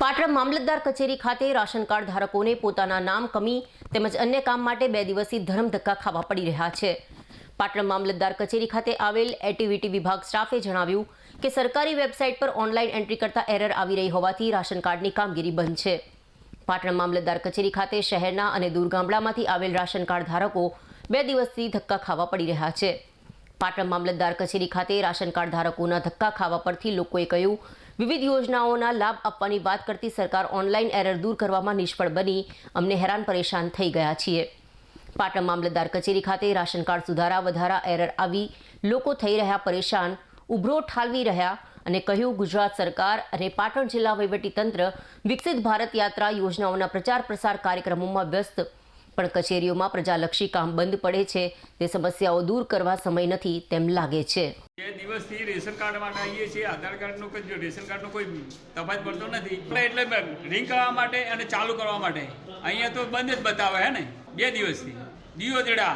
પાટણ મામલતદાર કચેરી ખાતે ration card ધારકોને પોતાના નામ, કમી તેમજ અન્ય કામ માટે બે દિવસથી ધરમ ધક્કા ખાવા પડી રહ્યા છે. પાટણ મામલતદાર કચેરી ખાતે આવેલ એટીવીટી વિભાગ સ્ટાફે જણાવ્યું કે સરકારી વેબસાઇટ પર ઓનલાઈન એન્ટ્રી કરતા એરર આવી રહી હોવાથી રાશન કાર્ડની કામગીરી બંધ છે. પાટણ મામલતદાર કચેરી ખાતે શહેરના અને દૂર ગામડામાંથી આવેલ રાશન કાર્ડ ધારકો બે દિવસથી ધક્કા ખાવા પડી રહ્યા છે. પાટણ મામલતદાર કચેરી ખાતે રાશન કાર્ડ ધારકોના ધક્કા ખાવા પરથી લોકોએ કહ્યું, વિવિધ યોજનાઓના લાભ આપવાની વાત કરતી સરકાર ઓનલાઈન એરર દૂર કરવામાં નિષ્ફળ બની. અમને હેરાન પરેશાન થઈ ગયા છીએ. પાટણ મામલતદાર કચેરી ખાતે રાશન કાર્ડ સુધારા વધારા એરર આવી. લોકો થઈ રહ્યા પરેશાન, ઉભરો ઠાલવી રહ્યા અને કહ્યું, ગુજરાત સરકાર અને પાટણ જિલ્લા વહીવટીતંત્ર વિકસિત ભારત યાત્રા યોજનાઓના પ્રચાર પ્રસાર કાર્યક્રમોમાં વ્યસ્ત પણ કચેરીઓમાં પ્રજાલક્ષી કામ બંધ પડે છે. તે સમસ્યાઓ દૂર કરવા સમય નથી તેમ લાગે છે. બે દિવસથી રેશન કાર્ડ આવીએ છીએ. આધાર કાર્ડનો કોઈ રેશન કાર્ડનો કોઈ તફાવત પડતો નથી. એટલે રિંગ કરવા માટે અને ચાલુ કરવા માટે. અહીંયા તો બંધ જ બતાવે હે ને? બે દિવસથી. દિયો જડા